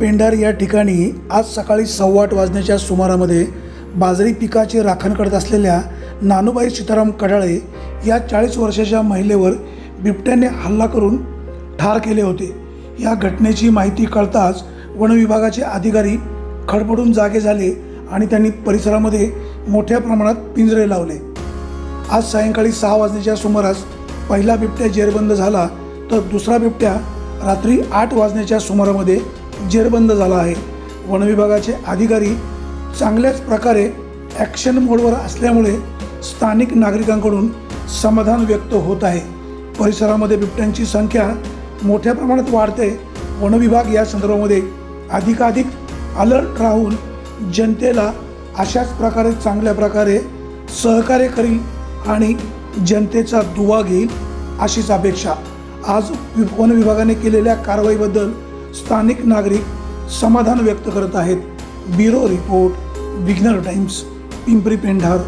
पेंढार या ठिकाणी आज सकाळी सव्वा आठ वाजण्याच्या सुमारामध्ये बाजरी पिकाची राखण करत असलेल्या नानूबाई सीताराम कडाळे या चाळीस वर्षाच्या महिलेवर बिबट्याने हल्ला करून ठार केले होते. या घटनेची माहिती कळताच वनविभागाचे अधिकारी खडबडून जागे झाले आणि त्यांनी परिसरामध्ये मोठ्या प्रमाणात पिंजरे लावले. आज सायंकाळी सहा वाजण्याच्या सुमारास पहिला बिबट्या जेरबंद झाला तर दुसरा बिबट्या रात्री आठ वाजण्याच्या सुमारामध्ये जेरबंद झाला आहे. वनविभागाचे अधिकारी चांगल्याच प्रकारे ॲक्शन मोडवर असल्यामुळे स्थानिक नागरिकांकडून समाधान व्यक्त होत आहे. परिसरामध्ये बिबट्यांची संख्या मोठ्या प्रमाणात वाढते. वनविभाग या संदर्भामध्ये अधिकाधिक अलर्ट राहून जनतेला अशाच प्रकारे चांगल्या प्रकारे सहकार्य करील आणि जनतेचा दुवा घेईल अशीच अपेक्षा. आज वि- वन विभागाने केलेल्या कारवाईबद्दल स्थानिक नागरिक समाधान व्यक्त करत आहेत. ब्युरो रिपोर्ट विग्नर टाइम्स पिंपरी पेंढार.